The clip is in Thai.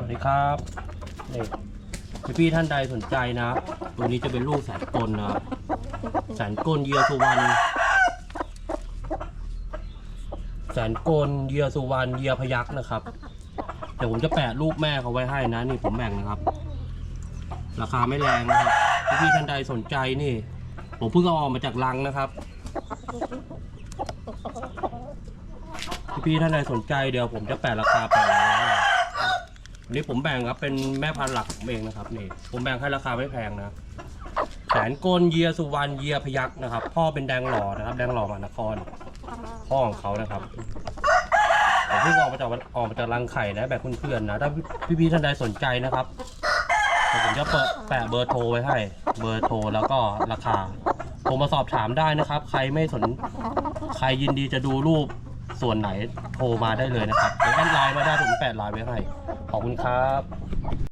สวัสดีครับนี่พี่พี่ท่านใดสนใจนะตัวนี้จะเป็นลูกแสนกลนะครับแสนกลเยียสุวรรณแสนกลเยียสุวรรณเยียพยักษ์นะครับ เดี๋ยวผมจะแปะรูปแม่เขาไว้ให้นะ นี่ผมแบ่งนะครับ ราคาไม่แรงนะครับพี่พี่ท่านใดสนใจนี่ ผมเพิ่งเอาออกมาจากรังนะครับพี่พี่ท่านใดสนใจเดี๋ยวผมจะแปะราคาแปะไว้ให้อั นนี้ผมแบ่งครับเป็นแม่พันธุ์หลักผมเองนะครับนี่ผมแบ่งให้ราคาไม่แพงนะแสนกลเยียสุวรรณเยียพยักนะครับ พ่อเป็นแดงหล่อนะครับ แดงหล่อมานคร พ่อของเขานะครับผมเพิ่งออกมาจากออกมาจากรังไข่นะแบบเพื่อนๆนะถ้าพี่พี่ๆท่านใดสนใจนะครับผมจะเปิดแปะเบอร์โทรไว้ให้ เบอร์โทรแล้วก็ราคาผมมาสอบถามได้นะครับ ใครไม่สนใครยินดีจะดูรูป ส่วนไหนโทรมาได้เลยนะครับหรือแอดไลน์มาได้ผมแปดไลน์ไว้ให้ขอบคุณครับ